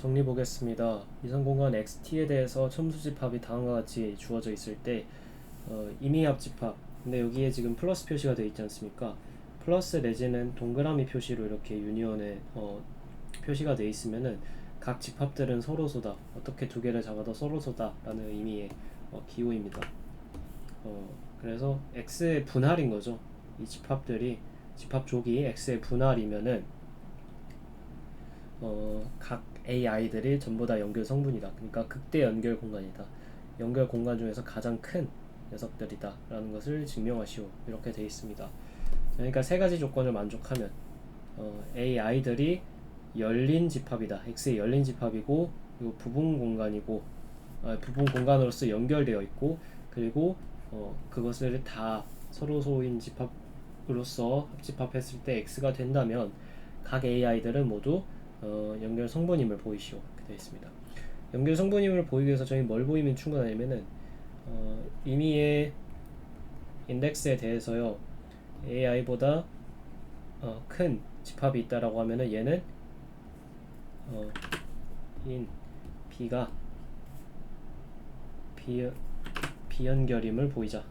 정리 보겠습니다. 이선 공간 XT에 대해서 첨수 집합이 다음과 같이 주어져 있을 때 어, 임의 합 집합. 근데 여기에 지금 플러스 표시가 되어 있지 않습니까? 플러스 내지는 동그라미 표시로 이렇게 유니온에 어, 표시가 되어 있으면은 각 집합들은 서로소다. 어떻게 두 개를 잡아도 서로소다라는 의미의 어, 기호입니다. 어, 그래서 x의 분할인 거죠. 이 집합들이 집합족이 x의 분할이면은 어, 각 AI들이 전부 다 연결 성분이다. 그러니까 극대 연결 공간이다. 연결 공간 중에서 가장 큰 녀석들이다. 라는 것을 증명하시오. 이렇게 되어 있습니다. 그러니까 세 가지 조건을 만족하면 어, AI들이 열린 집합이다. X의 열린 집합이고 그리고 부분 공간이고 아, 부분 공간으로서 연결되어 있고 그리고 어, 그것을 다 서로 소인 집합으로서 합집합했을 때 X가 된다면 각 AI들은 모두 어, 연결 성분임을 보이시오 이렇게 되어 있습니다. 연결 성분임을 보이기 위해서 저희 뭘 보이면 충분하냐면은 어, 임의의 인덱스에 대해서요 AI보다 어, 큰 집합이 있다라고 하면은 얘는 어, 인 B가 비, 비연결임을 보이자.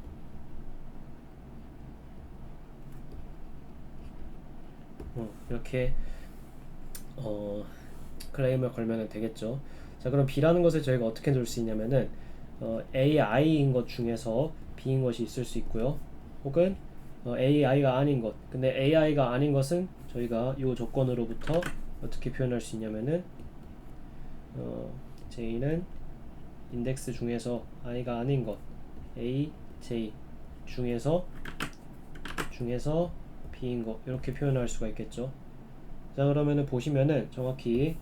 어, 이렇게 어, 클레임을 걸면 되겠죠. 자, 그럼 B라는 것을 저희가 어떻게 줄수 있냐면은 어, AI인 것 중에서 B인 것이 있을 수 있고요. 혹은 어, AI가 아닌 것. 근데 AI가 아닌 것은 저희가 이 조건으로부터 어떻게 표현할 수 있냐면은 어, J는 인덱스 중에서 i가 아닌 것 A, J 중에서 중에서 B인 것 이렇게 표현할 수가 있겠죠. 자 그러면은 보시면은 정확히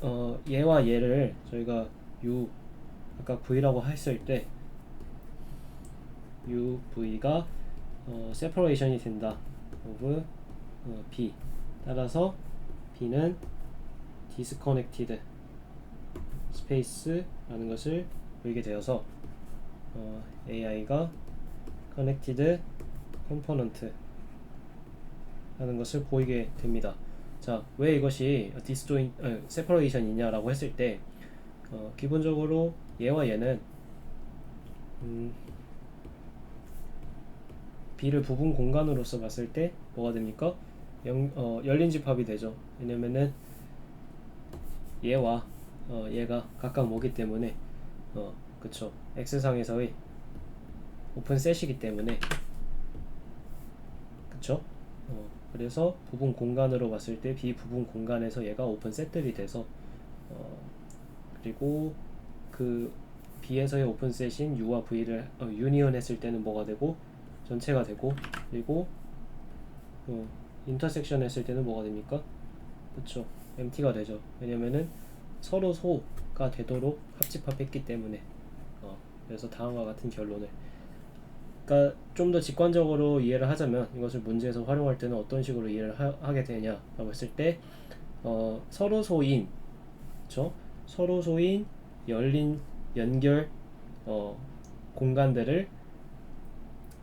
어, 얘와 얘를 저희가 U 아까 V라고 했을 때 U, V가 어, separation이 된다 of 어, B 따라서 B는 disconnected space라는 것을 보이게 되어서 어, AI가 connected component 라는 것을 보이게 됩니다. 자, 왜 이것이 disjoint, 어, separation이냐라고 했을 때 어, 기본적으로 얘와 얘는 음, B를 부분 공간으로서 봤을 때 뭐가 됩니까? 영, 어, 열린 집합이 되죠. 왜냐면은 얘와 어, 얘가 각각 뭐기 때문에 어, 그쵸. X상에서의 오픈 셋이기 때문에 그쵸? 어, 그래서 부분 공간으로 봤을 때 B 부분 공간에서 얘가 오픈 셋들이 돼서 어, 그리고 그 B에서의 오픈 셋인 U와 V를 어, 유니언 했을 때는 뭐가 되고 전체가 되고 그리고 어, 인터섹션 했을 때는 뭐가 됩니까? 그쵸. MT가 되죠. 왜냐면은 서로 소가 되도록 합집합했기 때문에. 어, 그래서 다음과 같은 결론을 그러니까 좀 더 직관적으로 이해를 하자면 이것을 문제에서 활용할 때는 어떤 식으로 이해를 하, 게 되냐라고 했을 때 어, 서로 소인 그쵸? 서로 소인 열린 연결 어, 공간들을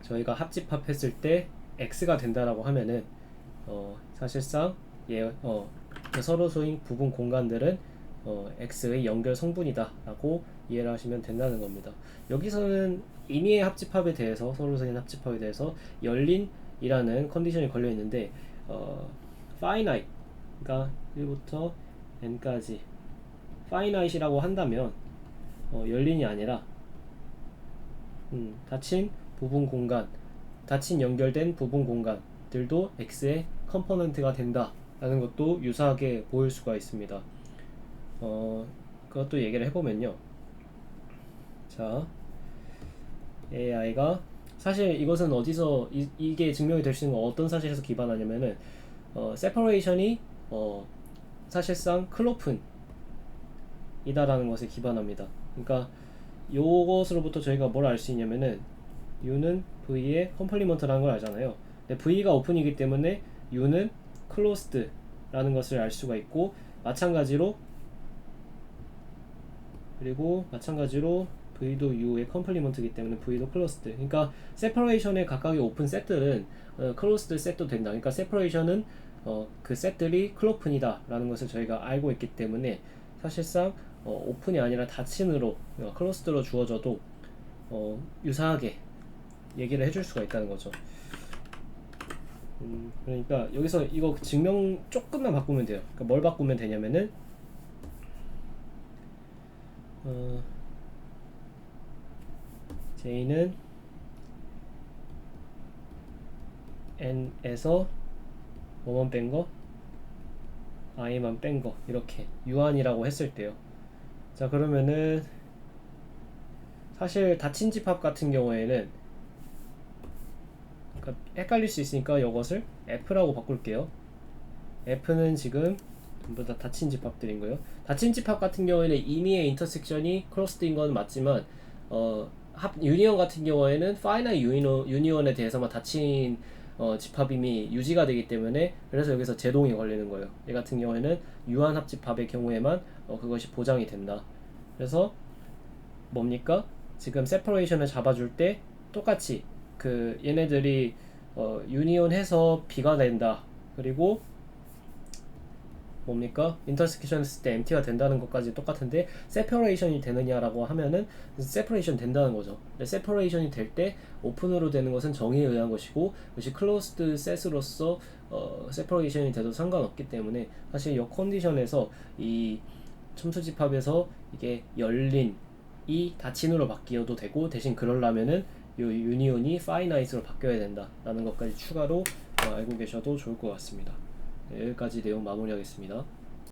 저희가 합집합했을 때 x가 된다라고 하면은 어, 사실상 예, 어, 그 서로 소인 부분 공간들은 어, x의 연결 성분이다 라고 이해를 하시면 된다는 겁니다. 여기서는 임의의 합집합에 대해서 서로 소인 합집합에 대해서 열린이라는 컨디션이 걸려 있는데 어, finite 그러니까 1부터 n까지 finite이라고 한다면 어, 열린이 아니라 음, 닫힌 부분 공간, 닫힌 연결된 부분 공간들도 x의 컴포넌트가 된다 라는 것도 유사하게 보일 수가 있습니다. 어, 그것도 얘기를 해보면요. 자, AI가 사실 이것은 어디서 이, 게 증명이 될 수 있는 건 어떤 사실에서 기반하냐면은 어, 세퍼레이션이 어, 사실상 클로픈 이다라는 것에 기반합니다. 그러니까 요것으로부터 저희가 뭘 알 수 있냐면은 U는 V의 컴플리먼트라는 걸 알잖아요. 근데 V가 오픈이기 때문에 U는 closed라는 것을 알 수가 있고 마찬가지로 그리고 마찬가지로 V도 U의 컴플리먼트이기 때문에 V도 closed. 그러니까 separation의 각각의 오픈 셋들은 어, closed 셋도 된다. 그러니까 separation은 어, 그 셋들이 클로픈이다 라는 것을 저희가 알고 있기 때문에 사실상 어, 오픈이 아니라 닫힌으로 어, 클로스드로 주어져도 어, 유사하게 얘기를 해줄 수가 있다는 거죠. 음, 그러니까 여기서 이거 증명 조금만 바꾸면 돼요. 그러니까 뭘 바꾸면 되냐면은 어, J는 n에서 뭐만 뺀 거, i만 뺀 거 이렇게 유한이라고 했을 때요. 자 그러면은 사실 닫힌 집합 같은 경우에는 그러니까 헷갈릴 수 있으니까 이것을 F라고 바꿀게요. F는 지금 전부 다 닫힌 집합들인 거예요. 닫힌 집합 같은 경우에는 임의의 인터섹션이 크로스드인 건 맞지만 어, 합 유니언 같은 경우에는 파이나이 유니온, 유니온에 대해서만 닫힌 어, 집합임이 유지가 되기 때문에 그래서 여기서 제동이 걸리는 거예요. 얘 같은 경우에는 유한 합 집합의 경우에만 어, 그것이 보장이 된다. 그래서 뭡니까? 지금 세퍼레이션을 잡아줄 때 똑같이 그 얘네들이 어, 유니온 해서 B가 된다. 그리고 뭡니까? 인터섹션 했을 때 MT가 된다는 것까지 똑같은데 세퍼레이션이 되느냐라고 하면은 세퍼레이션 된다는 거죠. 세퍼레이션이 될 때 오픈으로 되는 것은 정의에 의한 것이고 그것이 클로스드 셋으로서 어, 세퍼레이션이 돼도 상관없기 때문에 사실 이 컨디션에서 이 첨수 집합에서 이게 열린 이 닫힌으로 바뀌어도 되고 대신 그러려면은 이 유니온이 파이나이트로 바뀌어야 된다라는 것까지 추가로 어, 알고 계셔도 좋을 것 같습니다. 네, 여기까지 내용 마무리하겠습니다.